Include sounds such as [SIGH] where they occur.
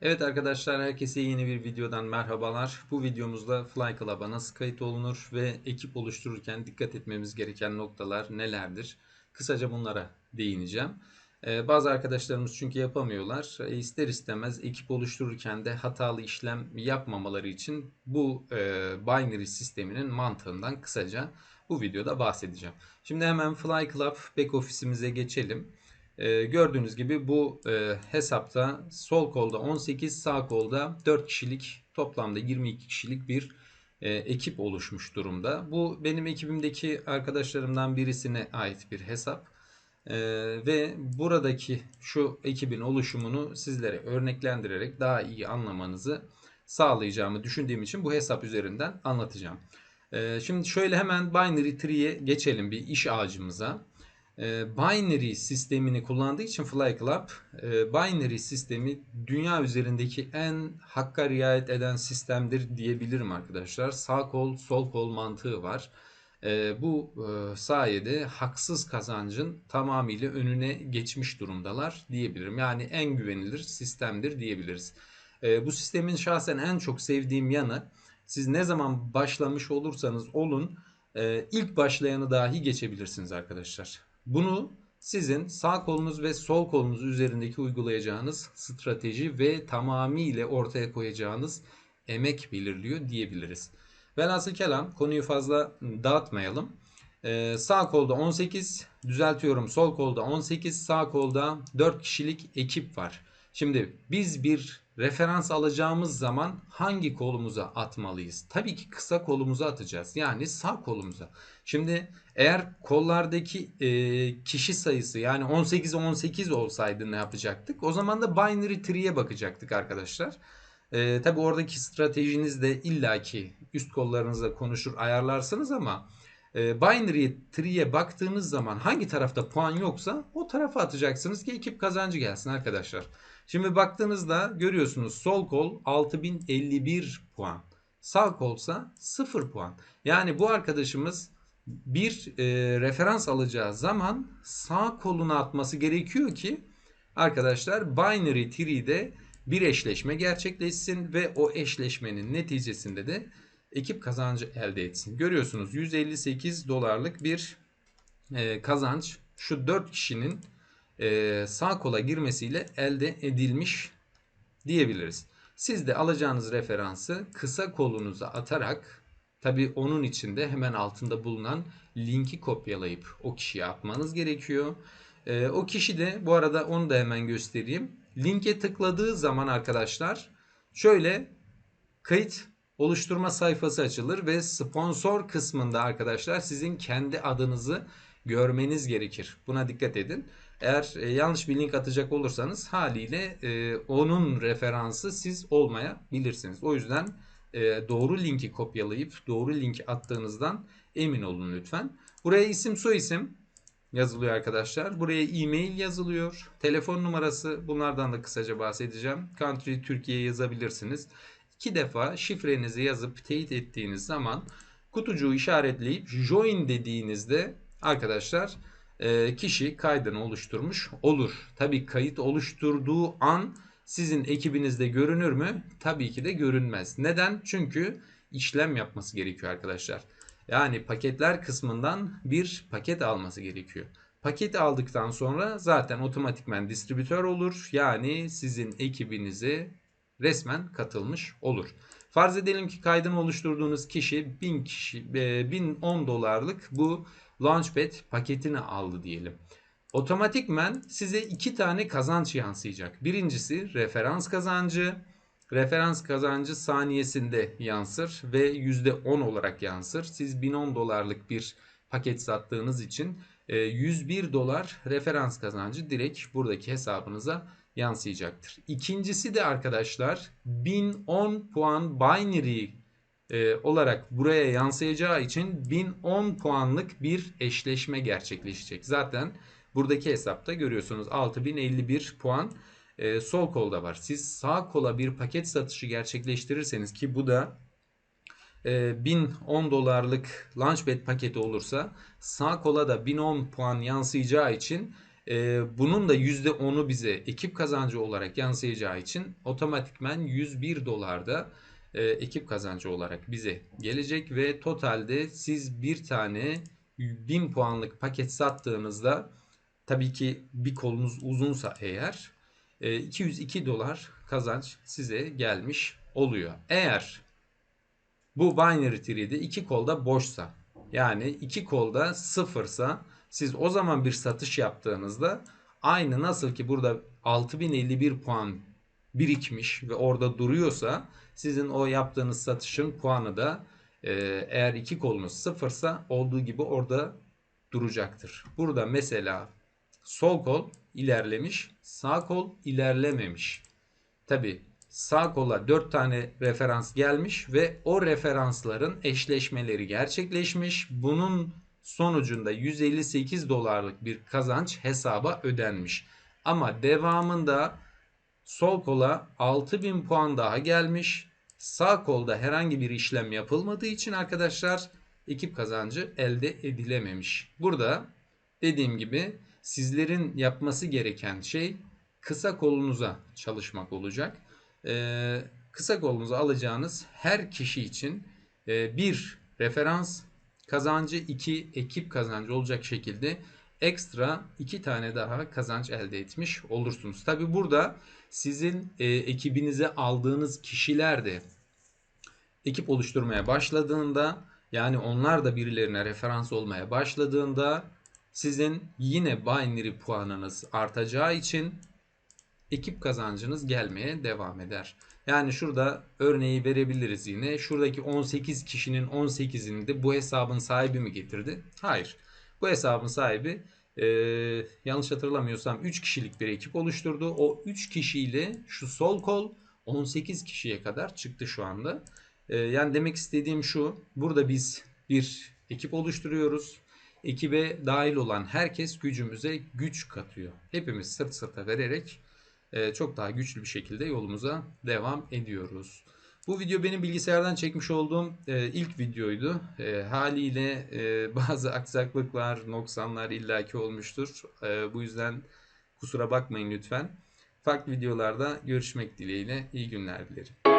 Evet arkadaşlar herkese yeni bir videodan merhabalar. Bu videomuzda Fly Club'a nasıl kayıt olunur ve ekip oluştururken dikkat etmemiz gereken noktalar nelerdir? Kısaca bunlara değineceğim. Ee, bazı arkadaşlarımız çünkü yapamıyorlar. E, ister istemez ekip oluştururken de hatalı işlem yapmamaları için bu e, binary sisteminin mantığından kısaca bu videoda bahsedeceğim. Şimdi hemen Fly Club back ofisimize geçelim. Ee, gördüğünüz gibi bu e, hesapta sol kolda 18 sağ kolda 4 kişilik toplamda 22 kişilik bir e, ekip oluşmuş durumda. Bu benim ekibimdeki arkadaşlarımdan birisine ait bir hesap. E, ve buradaki şu ekibin oluşumunu sizlere örneklendirerek daha iyi anlamanızı sağlayacağımı düşündüğüm için bu hesap üzerinden anlatacağım. E, şimdi şöyle hemen binary tree'ye geçelim bir iş ağacımıza e, binary sistemini kullandığı için Fly Club e, binary sistemi dünya üzerindeki en hakka riayet eden sistemdir diyebilirim arkadaşlar. Sağ kol sol kol mantığı var. E, bu e, sayede haksız kazancın tamamıyla önüne geçmiş durumdalar diyebilirim. Yani en güvenilir sistemdir diyebiliriz. E, bu sistemin şahsen en çok sevdiğim yanı siz ne zaman başlamış olursanız olun e, ilk başlayanı dahi geçebilirsiniz arkadaşlar. Bunu sizin sağ kolunuz ve sol kolunuz üzerindeki uygulayacağınız strateji ve tamamıyla ortaya koyacağınız emek belirliyor diyebiliriz. Velhasıl kelam konuyu fazla dağıtmayalım. Ee, sağ kolda 18 düzeltiyorum sol kolda 18 sağ kolda 4 kişilik ekip var. Şimdi biz bir referans alacağımız zaman hangi kolumuza atmalıyız? Tabii ki kısa kolumuza atacağız. Yani sağ kolumuza. Şimdi eğer kollardaki e, kişi sayısı yani 18 18 olsaydı ne yapacaktık? O zaman da binary tree'ye bakacaktık arkadaşlar. E, tabii oradaki stratejiniz de illaki üst kollarınızla konuşur ayarlarsınız ama e, binary tree'ye baktığınız zaman hangi tarafta puan yoksa o tarafa atacaksınız ki ekip kazancı gelsin arkadaşlar. Şimdi baktığınızda görüyorsunuz sol kol 6051 puan. Sağ kolsa 0 puan. Yani bu arkadaşımız bir e, referans alacağı zaman sağ koluna atması gerekiyor ki arkadaşlar binary tree'de bir eşleşme gerçekleşsin ve o eşleşmenin neticesinde de ekip kazancı elde etsin. Görüyorsunuz 158 dolarlık bir e, kazanç şu 4 kişinin e, sağ kola girmesiyle elde edilmiş diyebiliriz. Siz de alacağınız referansı kısa kolunuza atarak tabi onun içinde hemen altında bulunan linki kopyalayıp o kişiye atmanız gerekiyor. E, o kişi de bu arada onu da hemen göstereyim. Linke tıkladığı zaman arkadaşlar şöyle kayıt oluşturma sayfası açılır ve sponsor kısmında arkadaşlar sizin kendi adınızı görmeniz gerekir. Buna dikkat edin. Eğer e, yanlış bir link atacak olursanız haliyle e, onun referansı siz olmayabilirsiniz. O yüzden e, doğru linki kopyalayıp doğru linki attığınızdan emin olun lütfen. Buraya isim soyisim yazılıyor arkadaşlar. Buraya e-mail yazılıyor. Telefon numarası bunlardan da kısaca bahsedeceğim. Country Türkiye yazabilirsiniz. İki defa şifrenizi yazıp teyit ettiğiniz zaman kutucuğu işaretleyip join dediğinizde arkadaşlar e, kişi kaydını oluşturmuş olur. Tabi kayıt oluşturduğu an sizin ekibinizde görünür mü? Tabii ki de görünmez. Neden? Çünkü işlem yapması gerekiyor arkadaşlar. Yani paketler kısmından bir paket alması gerekiyor. Paketi aldıktan sonra zaten otomatikmen distribütör olur. Yani sizin ekibinize resmen katılmış olur. Farz edelim ki kaydını oluşturduğunuz kişi 1000 kişi 1010 e, dolarlık bu Launchpad paketini aldı diyelim. Otomatikmen size iki tane kazanç yansıyacak. Birincisi referans kazancı. Referans kazancı saniyesinde yansır ve %10 olarak yansır. Siz 1010 dolarlık bir paket sattığınız için 101 e, dolar referans kazancı direkt buradaki hesabınıza yansıyacaktır. İkincisi de arkadaşlar 1010 puan binary e, olarak buraya yansıyacağı için 1010 puanlık bir eşleşme gerçekleşecek. Zaten buradaki hesapta görüyorsunuz 6051 puan e, sol kolda var. Siz sağ kola bir paket satışı gerçekleştirirseniz ki bu da e, 1010 dolarlık Launchpad paketi olursa sağ kola da 1010 puan yansıyacağı için E, bunun da %10'u bize ekip kazancı olarak yansıyacağı için otomatikmen 101 dolarda e, ekip kazancı olarak bize gelecek ve totalde siz bir tane 1000 puanlık paket sattığınızda tabii ki bir kolunuz uzunsa eğer e, 202 dolar kazanç size gelmiş oluyor. Eğer bu binary tree'de iki kolda boşsa yani iki kolda sıfırsa siz o zaman bir satış yaptığınızda aynı nasıl ki burada 6051 puan birikmiş ve orada duruyorsa sizin o yaptığınız satışın puanı da e, eğer iki kolunuz sıfırsa olduğu gibi orada duracaktır. Burada mesela sol kol ilerlemiş, sağ kol ilerlememiş. Tabi sağ kola 4 tane referans gelmiş ve o referansların eşleşmeleri gerçekleşmiş. Bunun sonucunda 158 dolarlık bir kazanç hesaba ödenmiş. Ama devamında sol kola 6000 puan daha gelmiş. Sağ kolda herhangi bir işlem yapılmadığı için arkadaşlar ekip kazancı elde edilememiş. Burada dediğim gibi sizlerin yapması gereken şey kısa kolunuza çalışmak olacak. Ee, kısa kolunuza alacağınız her kişi için e, bir referans kazancı, iki ekip kazancı olacak şekilde ekstra iki tane daha kazanç elde etmiş olursunuz. Tabi burada sizin e, ekibinize aldığınız kişiler de ekip oluşturmaya başladığında yani onlar da birilerine referans olmaya başladığında sizin yine binary puanınız artacağı için ekip kazancınız gelmeye devam eder. Yani şurada örneği verebiliriz yine. Şuradaki 18 kişinin 18'ini de bu hesabın sahibi mi getirdi? Hayır. Bu hesabın sahibi e, yanlış hatırlamıyorsam 3 kişilik bir ekip oluşturdu. O 3 kişiyle şu sol kol 18 kişiye kadar çıktı şu anda. E, yani demek istediğim şu. Burada biz bir ekip oluşturuyoruz. Ekibe dahil olan herkes gücümüze güç katıyor. Hepimiz sırt sırta vererek çok daha güçlü bir şekilde yolumuza devam ediyoruz. Bu video benim bilgisayardan çekmiş olduğum e, ilk videoydu. E, haliyle e, [LAUGHS] bazı aksaklıklar, noksanlar illaki olmuştur. Bu yüzden kusura bakmayın lütfen. Farklı videolarda görüşmek dileğiyle iyi günler dilerim.